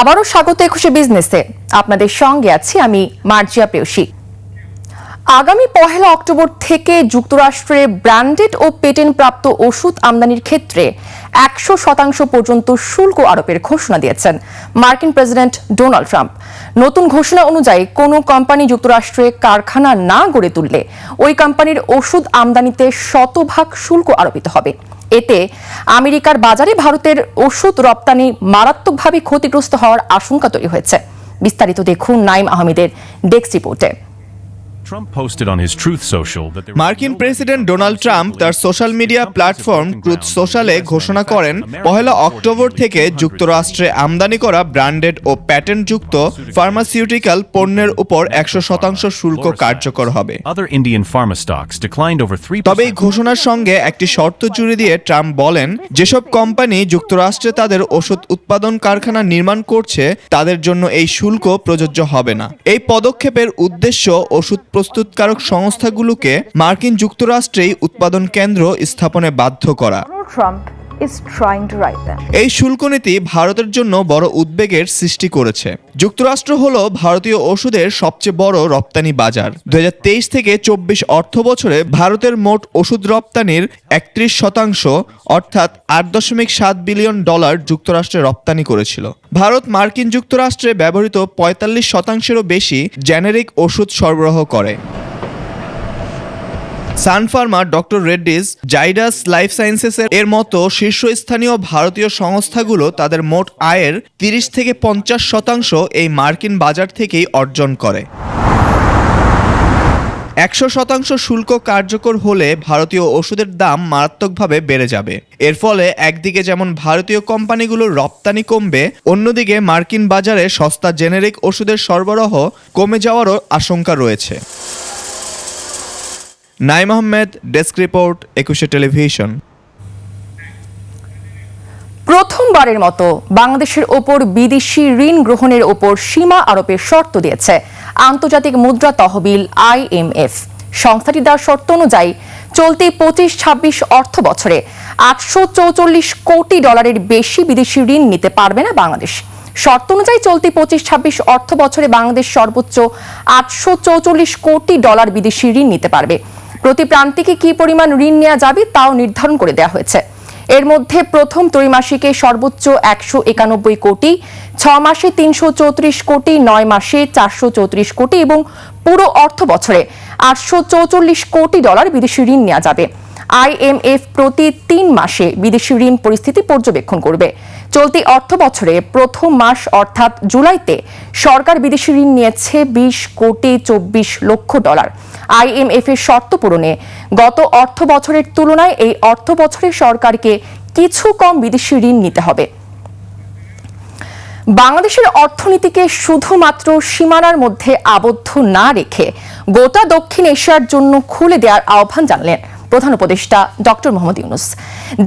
আবারও স্বাগত একুশে বিজনেসে। আপনাদের সঙ্গে আছি আমি মার্জিয়া প্রেয়সী আগামী পহেলা অক্টোবর থেকে যুক্তরাষ্ট্রে ব্র্যান্ডেড ও পেটেন্ট প্রাপ্ত ওষুধ আমদানির ক্ষেত্রে একশো শতাংশ পর্যন্ত শুল্ক আরোপের ঘোষণা দিয়েছেন মার্কিন প্রেসিডেন্ট ডোনাল্ড ট্রাম্প। নতুন ঘোষণা অনুযায়ী, কোনো কোম্পানি যুক্তরাষ্ট্রে কারখানা না গড়ে তুললে ওই কোম্পানির ওষুধ আমদানিতে শতভাগ শুল্ক আরোপিত হবে। এতে আমেরিকার বাজারে ভারতের ওষুধ রপ্তানি মারাত্মকভাবে ক্ষতিগ্রস্ত হওয়ার আশঙ্কা তৈরি হয়েছে। বিস্তারিত দেখুন নাইম আহমেদের ডেস্ক রিপোর্টে। মার্কিন প্রেসিডেন্ট ডোনাল্ড ট্রাম্প তার সোশ্যাল মিডিয়া প্ল্যাটফর্ম ট্রুথ সোশ্যালে ঘোষণা করেন পহেলা অক্টোবর থেকে যুক্তরাষ্ট্রে আমদানি করা ব্র্যান্ডেড ও প্যাটেন্টযুক্ত ফার্মাসিউটিক্যাল পণ্যের উপর একশো শতাংশ শুল্ক কার্যকর হবে। Other Indian pharma stocks declined over 3% তবে এই ঘোষণার সঙ্গে একটি শর্ত জুড়ে দিয়ে ট্রাম্প বলেন যেসব কোম্পানি যুক্তরাষ্ট্রে তাদের ওষুধ উৎপাদন কারখানা নির্মাণ করছে তাদের জন্য এই শুল্ক প্রযোজ্য হবে না। এই পদক্ষেপের উদ্দেশ্য ওষুধ প্রস্তুতকারক সংস্থাগুলোকে মার্কিন যুক্তরাষ্ট্রেই উৎপাদন কেন্দ্র স্থাপনে বাধ্য করা। Is trying to write them. এই শুল্ক নীতি ভারতের জন্য বড় উদ্বেগের সৃষ্টি করেছে। যুক্তরাষ্ট্র হল ভারতীয় ওষুধের সবচেয়ে বড় রপ্তানি বাজার। দু হাজার তেইশ থেকে চব্বিশ অর্থ বছরে ভারতের মোট ওষুধ রপ্তানির একত্রিশ শতাংশ, অর্থাৎ আট দশমিক সাত বিলিয়ন ডলার যুক্তরাষ্ট্রে রপ্তানি করেছিল। ভারত মার্কিন যুক্তরাষ্ট্রে ব্যবহৃত পঁয়তাল্লিশ শতাংশেরও বেশি জেনেরিক ওষুধ সরবরাহ করে। Sun Pharma doctor Reddy's, Zydus life সায়েন্সেসের এর মতো শীর্ষস্থানীয় ভারতীয় সংস্থাগুলো তাদের মোট আয়ের তিরিশ থেকে পঞ্চাশ শতাংশ এই মার্কিন বাজার থেকেই অর্জন করে। একশো শতাংশ শুল্ক কার্যকর হলে ভারতীয় ওষুধের দাম মারাত্মকভাবে বেড়ে যাবে। এর ফলে একদিকে যেমন ভারতীয় কোম্পানিগুলোর রপ্তানি কমবে, অন্যদিকে মার্কিন বাজারে সস্তা জেনেরিক ওষুধের সরবরাহ কমে যাওয়ারও আশঙ্কা রয়েছে। Naim Ahmed, desk report, Ekushey television. প্রথমবারের মতো বাংলাদেশের ওপর বিদেশি ঋণ গ্রহণের ওপর সীমা আরোপের শর্ত দিয়েছে আন্তর্জাতিক মুদ্রা তহবিল আইএমএফ সংস্থাটি দেওয়ার শর্ত অনুযায়ী চলতি পঁচিশ, ছাব্বিশ অর্থ বছরে আটশো চৌচল্লিশ কোটি ডলারের বেশি বিদেশি ঋণ নিতে পারবে না বাংলাদেশ। শর্ত অনুযায়ী চলতি পঁচিশ, ছাব্বিশ অর্থ বছরে বাংলাদেশ সর্বোচ্চ আটশো চৌচল্লিশ কোটি ডলার বিদেশি ঋণ নিতে পারবে। প্রতি প্রান্তিকে কি পরিমাণ ঋণ নেওয়া যাবে তাও নির্ধারণ করে দেওয়া হয়েছে। এর মধ্যে প্রথম ত্রৈমাসিকে সর্বোচ্চ একশো একানব্বই কোটি ছ মাসে তিনশো চৌত্রিশ কোটি নয় মাসে চারশো চৌত্রিশ কোটি এবং পুরো অর্থ বছরে আটশো চৌচল্লিশ কোটি ডলার বিদেশি ঋণ নেওয়া যাবে। আইএমএফ প্রতি তিন মাসে বিদেশি ঋণ পরিস্থিতি পর্যবেক্ষণ করবে। চলতি অর্থ বছরে প্রথম মাস অর্থাৎ জুলাইতে সরকার বিদেশি ঋণ নিয়েছে বিশ কোটি চব্বিশ লক্ষ ডলার। আইএমএফ এর শর্ত পূরণে গত অর্থ বছরের তুলনায় এই অর্থ বছরে সরকারকে কিছু কম বিদেশি ঋণ নিতে হবে। বাংলাদেশের অর্থনীতিকে শুধুমাত্র সীমানার মধ্যে আবদ্ধ না রেখে গোটা দক্ষিণ এশিয়ার জন্য খুলে দেওয়ার আহ্বান জানালেন প্রধান উপদেষ্টা ডক্টর মোহাম্মদ ইউনুস।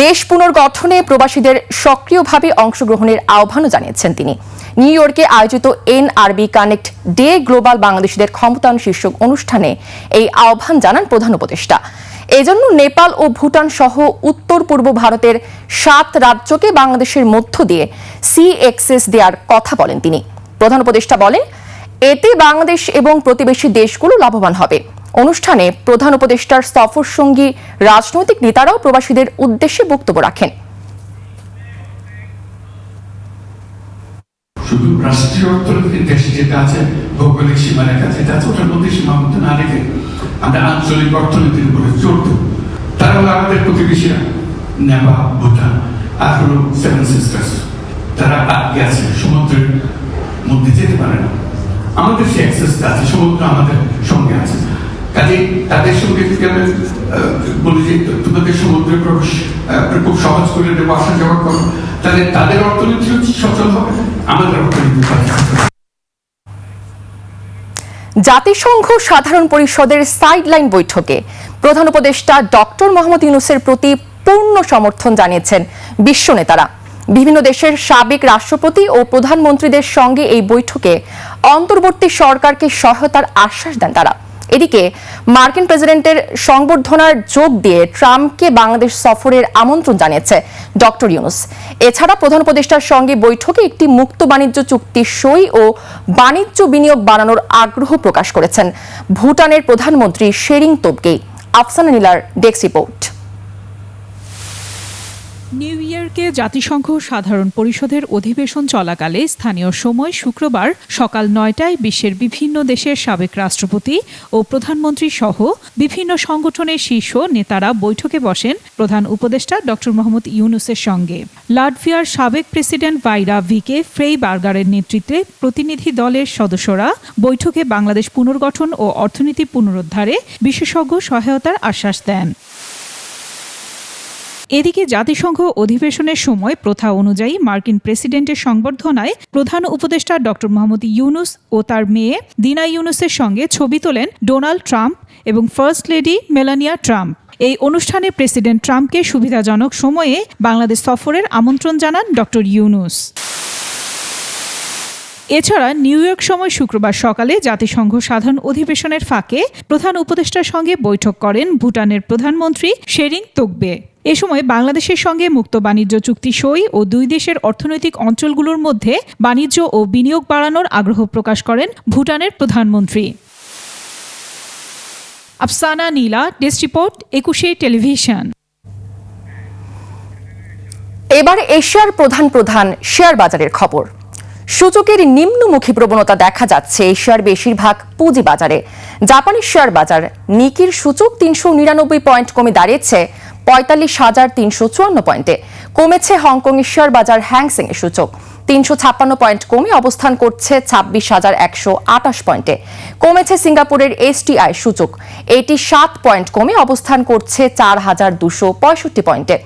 দেশ পুনর্গঠনে প্রবাসীদের সক্রিয়ভাবে অংশগ্রহণের আহ্বানও জানিয়েছেন তিনি। নিউ ইয়র্কে আয়োজিত এনআরবি কানেক্ট ডে গ্লোবাল বাংলাদেশিদের ক্ষমতায়ন শীর্ষক অনুষ্ঠানে এই আহ্বান জানান প্রধান উপদেষ্টা। এজন্য নেপাল ও ভুটান সহ উত্তর পূর্ব ভারতের সাত রাজ্যকে বাংলাদেশের মধ্য দিয়ে সি এক্সেস দেওয়ার কথা বলেন তিনি। প্রধান উপদেষ্টা বলেন, এতে বাংলাদেশ এবং প্রতিবেশী দেশগুলো লাভবান হবে। অনুষ্ঠানে প্রধান উপদেষ্টার সফর সঙ্গী রাজনৈতিক নেতারাও প্রবাসীদের উদ্দেশ্যে বক্তব্য রাখেন। শুধু রাষ্ট্রীয় দেশে আছে, ভৌগোলিক ওটার মধ্যে সীমাবদ্ধ না রেখে আঞ্চলিক অর্থনীতির উপরে জোর দেব। তারা হলো আমাদের প্রতিবেশীরা নেপাল ভুটান, আর হলো সেভেন সিস্টার্স। তারা আটকে আছে, সমুদ্রের মধ্যে যেতে পারে না। আমাদের সে অ্যাক্সেসটা আছে, সমুদ্র আমাদের সঙ্গে আছে। কাজে তাদের সঙ্গে বলি যে তোমাদের সমুদ্রে প্রবেশ খুব সহজ করে আসা যাওয়া করো তাহলে তাদের অর্থনীতি সচল হবে? আমাদের অর্থনীতি জাতিসংঘ সাধারণ পরিষদের সাইডলাইন বৈঠকে প্রধান উপদেষ্টা ডক্টর মোহাম্মদ ইউনুসের প্রতি পূর্ণ সমর্থন জানিয়েছেন বিশ্ব নেতারা। বিভিন্ন দেশের সাবেক রাষ্ট্রপতি ও প্রধানমন্ত্রীদের সঙ্গে এই বৈঠকে অন্তর্বর্তী সরকারকে সহায়তার আশ্বাস দেন তারা। এদিকে মার্কিন প্রেসিডেন্টের সংবর্ধনার যোগ দিয়ে ট্রাম্পকে বাংলাদেশ সফরের আমন্ত্রণ জানিয়েছে ডক্টর ইউনুস। এছাড়া প্রধান উপদেষ্টার সঙ্গে বৈঠকে একটি মুক্ত বাণিজ্য চুক্তি সই ও বাণিজ্য বিনিয়োগ বাড়ানোর আগ্রহ প্রকাশ করেছেন ভুটানের প্রধানমন্ত্রী শেরিং তোবগে আফসানা নীলার ডেস্ক রিপোর্ট। নিউ ইয়র্কে জাতিসংঘ সাধারণ পরিষদের অধিবেশন চলাকালে স্থানীয় সময় শুক্রবার সকাল নয়টায় বিশ্বের বিভিন্ন দেশের সাবেক রাষ্ট্রপতি ও প্রধানমন্ত্রী সহ বিভিন্ন সংগঠনের শীর্ষ নেতারা বৈঠকে বসেন প্রধান উপদেষ্টা ড. মোহাম্মদ ইউনুসের সঙ্গে। লাটভিয়ার সাবেক প্রেসিডেন্ট ভাইরা ভিকে ফ্রেই বার্গারের নেতৃত্বে প্রতিনিধি দলের সদস্যরা বৈঠকে বাংলাদেশ পুনর্গঠন ও অর্থনীতি পুনরুদ্ধারে বিশেষজ্ঞ সহায়তার আশ্বাস দেন। এদিকে জাতিসংঘ অধিবেশনের সময় প্রথা অনুযায়ী মার্কিন প্রেসিডেন্টের সংবর্ধনায় প্রধান উপদেষ্টা ড. মোহাম্মদ ইউনুস ও তার মেয়ে দিনা ইউনুসের সঙ্গে ছবি তোলেন ডোনাল্ড ট্রাম্প এবং ফার্স্ট লেডি মেলানিয়া ট্রাম্প। এই অনুষ্ঠানে প্রেসিডেন্ট ট্রাম্পকে সুবিধাজনক সময়ে বাংলাদেশ সফরের আমন্ত্রণ জানান ড. ইউনুস। এছাড়া নিউ ইয়র্ক সময় শুক্রবার সকালে জাতিসংঘ সাধারণ অধিবেশনের ফাঁকে প্রধান উপদেষ্টার সঙ্গে বৈঠক করেন ভুটানের প্রধানমন্ত্রী শেরিং তোকবে এ সময় বাংলাদেশের সঙ্গে মুক্ত বাণিজ্য চুক্তি সই ও দুই দেশের অর্থনৈতিক অঞ্চলগুলোর মধ্যে বাণিজ্য ও বিনিয়োগ বাড়ানোর আগ্রহ প্রকাশ করেন ভুটানের প্রধানমন্ত্রী। Afsana Nila, desk report, Ekushey television. এবার এশিয়ার প্রধান প্রধান শেয়ার বাজারের খবর। সূচকের নিম্নমুখী প্রবণতা দেখা যাচ্ছে এশিয়ার বেশিরভাগ পুঁজি বাজারে। জাপানি শেয়ার বাজার, নিকির সূচক তিনশো নিরানব্বই পয়েন্ট কমে দাঁড়িয়েছে পঁয়তাল্লিশ হাজার তিনশো চুয়ান্ন পয়েন্টে। কমেছে হংকংয়ের শেয়ার বাজার হ্যাংসেং এর সূচক। তিনশো ছাপ্পান্ন পয়েন্ট কমে অবস্থান করছে ছাব্বিশ হাজার একশো আটাশ পয়েন্টে। কমেছে সিঙ্গাপুরের এসটিআই সূচক। এটি সাত পয়েন্ট কমে অবস্থান করছে চার হাজার দুশো পঁয়ষট্টি পয়েন্টে।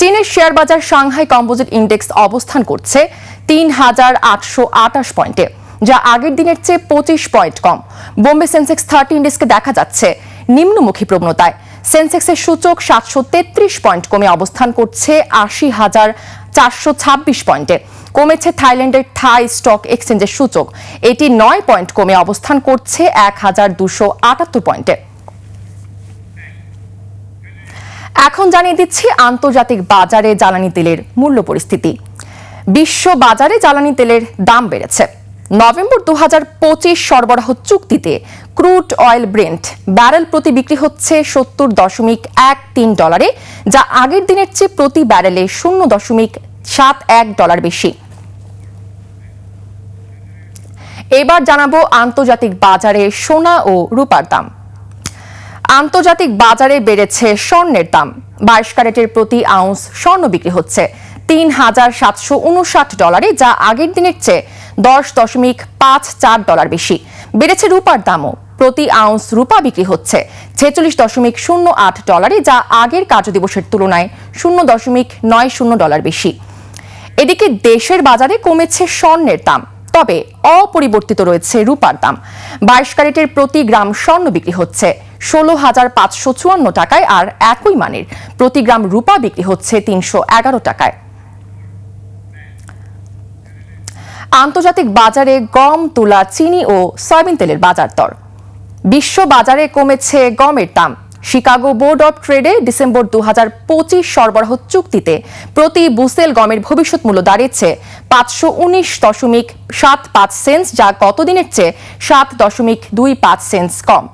চীনের শেয়ার বাজার সাংহাই কম্পোজিট ইন্ডেক্স অবস্থান করছে তিন হাজার আটশো আটাশ পয়েন্টে, যা আগের দিনের চেয়ে পঁচিশ পয়েন্ট কম। বোম্বে সেন্সেক্স থার্টি ইন্ডেক্সকে দেখা যাচ্ছে নিম্নমুখী প্রবণতায়। সেন্সেক্সের সূচক সাতশো তেত্রিশ পয়েন্ট কমে অবস্থান করছে আশি হাজার চারশো ছাব্বিশ পয়েন্টে। কমেছে থাইল্যান্ডের থাই স্টক এক্সচেঞ্জের সূচক। এটি নয় পয়েন্ট কমে অবস্থান করছে এক হাজার দুশো আটাত্তর পয়েন্টে। এখন জানিয়ে দিচ্ছি, আন্তর্জাতিক বাজারে জ্বালানি তেলের মূল্য পরিস্থিতি। বিশ্ব বাজারে জ্বালানি তেলের দাম বেড়েছে। নভেম্বর দু হাজার পঁচিশ সরবরাহ চুক্তিতে ক্রুড অয়েল ব্রেন্ট ব্যারেল প্রতি বিক্রি হচ্ছে সত্তর দশমিক এক তিন ডলারে, যা আগের দিনের চেয়ে প্রতি ব্যারেলে শূন্য দশমিক সাত এক ডলার বেশি। এবার জানাব, আন্তর্জাতিক বাজারে সোনা ও রূপার দাম। আন্তর্জাতিক বাজারে বেড়েছে স্বর্ণের দাম। বাইশ ক্যারেটের প্রতি আউন্স স্বর্ণ বিক্রি হচ্ছে। তিন হাজার সাতশো উনষাট ডলারে, যা আগের দিনের চেয়ে দশ দশমিক পাঁচ চার ডলার বেশি। বেড়েছে রূপার দামও। প্রতি আউন্স রূপা বিক্রি হচ্ছে ছেচল্লিশ দশমিক শূন্য আট ডলারে, যা আগের কার্যদিবসের তুলনায় শূন্য দশমিক নয় শূন্য ডলার বেশি। এদিকে দেশের বাজারে কমেছে স্বর্ণের দাম, তবে অপরিবর্তিত রয়েছে রূপার দাম। বাইশ ক্যারেটের প্রতি গ্রাম স্বর্ণ বিক্রি হচ্ছে ষোলো হাজার পাঁচশো চুয়ান্ন টাকায় আর একই মানের। প্রতি গ্রাম রূপা বিক্রি হচ্ছে তিনশো এগারো টাকায়। আন্তর্জাতিক বাজারে গম, তুলা, চিনি ও সয়াবিন তেলের বাজার দর। বিশ্ব বাজারে কমেছে গমের দাম। শিকাগো বোর্ড অব ট্রেডে ডিসেম্বর দু হাজার পঁচিশ সরবরাহ চুক্তিতে প্রতি বুসেল গমের ভবিষ্যৎ মূল্য দাঁড়িয়েছে পাঁচশো উনিশ দশমিক সাত পাঁচ সেন্স যা গতদিনের চেয়ে সাত দশমিক দুই পাঁচ সেন্স কম।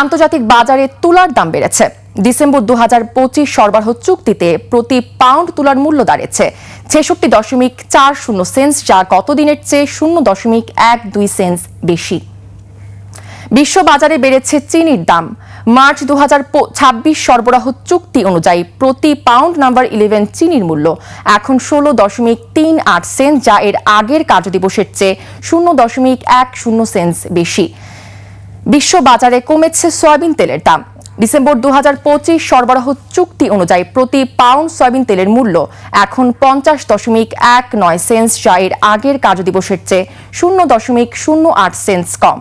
আন্তর্জাতিক বাজারে তুলার দাম বেড়েছে। ডিসেম্বর দু হাজার পঁচিশ সরবরাহ চুক্তিতে প্রতি পাউন্ড তুলার মূল্য দাঁড়িয়েছে ছেষট্টি দশমিক চার শূন্য সেন্স যা গতদিনের চেয়ে শূন্য দশমিক এক দুই সেন্স বেশি। বিশ্ব বাজারে বেড়েছে চিনির দাম। মার্চ দু ছাব্বিশ সরবরাহ চুক্তি অনুযায়ী প্রতি পাউন্ড নাম্বার ইলেভেন চিনির মূল্য এখন ষোলো দশমিক তিন আট সেন্স যা এর আগের কার্যদিবসের চেয়ে শূন্য দশমিক এক শূন্য সেন্স বেশি। বিশ্ব বাজারে কমেছে সয়াবিন তেলের দাম। ডিসেম্বর দু সরবরাহ চুক্তি অনুযায়ী প্রতি পাউন্ড সয়াবিন তেলের মূল্য এখন পঞ্চাশ দশমিক এক নয় সেন্স যা এর আগের কার্যদিবসের চেয়ে শূন্য দশমিক শূন্য আট সেন্স কম।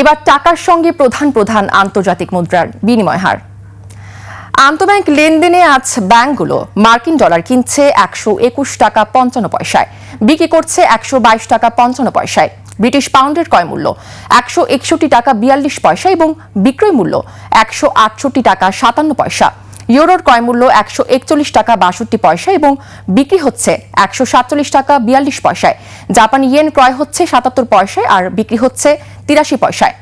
এবার টাকার সঙ্গে প্রধান প্রধান আন্তর্জাতিক মুদ্রার বিনিময় হার। আন্তঃব্যাংক লেনদেনে আজ ব্যাংকগুলো মার্কিন ডলার কিনছে একশো একুশ টাকা পঞ্চান্ন পয়সায়, বিক্রি করছে একশো বাইশ টাকা পঞ্চান্ন পয়সায়। ব্রিটিশ পাউন্ডের ক্রয় মূল্য একশো একষট্টি টাকা বিয়াল্লিশ পয়সা এবং বিক্রয় মূল্য একশো আটষট্টি টাকা সাতান্ন পয়সা। ইউরোর ক্রয় মূল্য একশো একচল্লিশ টাকা বাষট্টি পয়সা এবং বিক্রি হচ্ছে একশো সাতচল্লিশ টাকা বিয়াল্লিশ পয়সায়। জাপানি ইয়েন ক্রয় হচ্ছে সাতাত্তর পয়সায় আর বিক্রি হচ্ছে তিরাশি পয়সায়।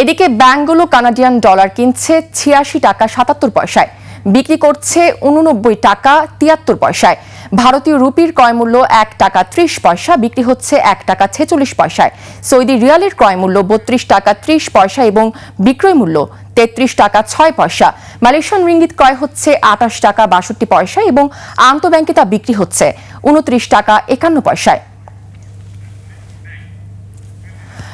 এদিকে ব্যাঙ্কগুলো কানাডিয়ান ডলার কিনছে ছিয়াশি টাকা সাতাত্তর পয়সায়। বিক্রি করছে উননব্বই টাকা তিয়াত্তর পয়সায়। ভারতীয় রুপির ক্রয় মূল্য এক টাকা ত্রিশ পয়সা, বিক্রি হচ্ছে এক টাকা ছেচল্লিশ পয়সায়। সৌদি রিয়ালের ক্রয় মূল্য বত্রিশ টাকা ত্রিশ পয়সা এবং বিক্রয় মূল্য তেত্রিশ টাকা ছয় পয়সা। মালয়েশিয়ান রিঙ্গিত ক্রয় হচ্ছে আঠাশ টাকা বাষট্টি পয়সা এবং আন্তঃব্যাংকে তা বিক্রি হচ্ছে উনত্রিশ টাকা একান্ন পয়সায়।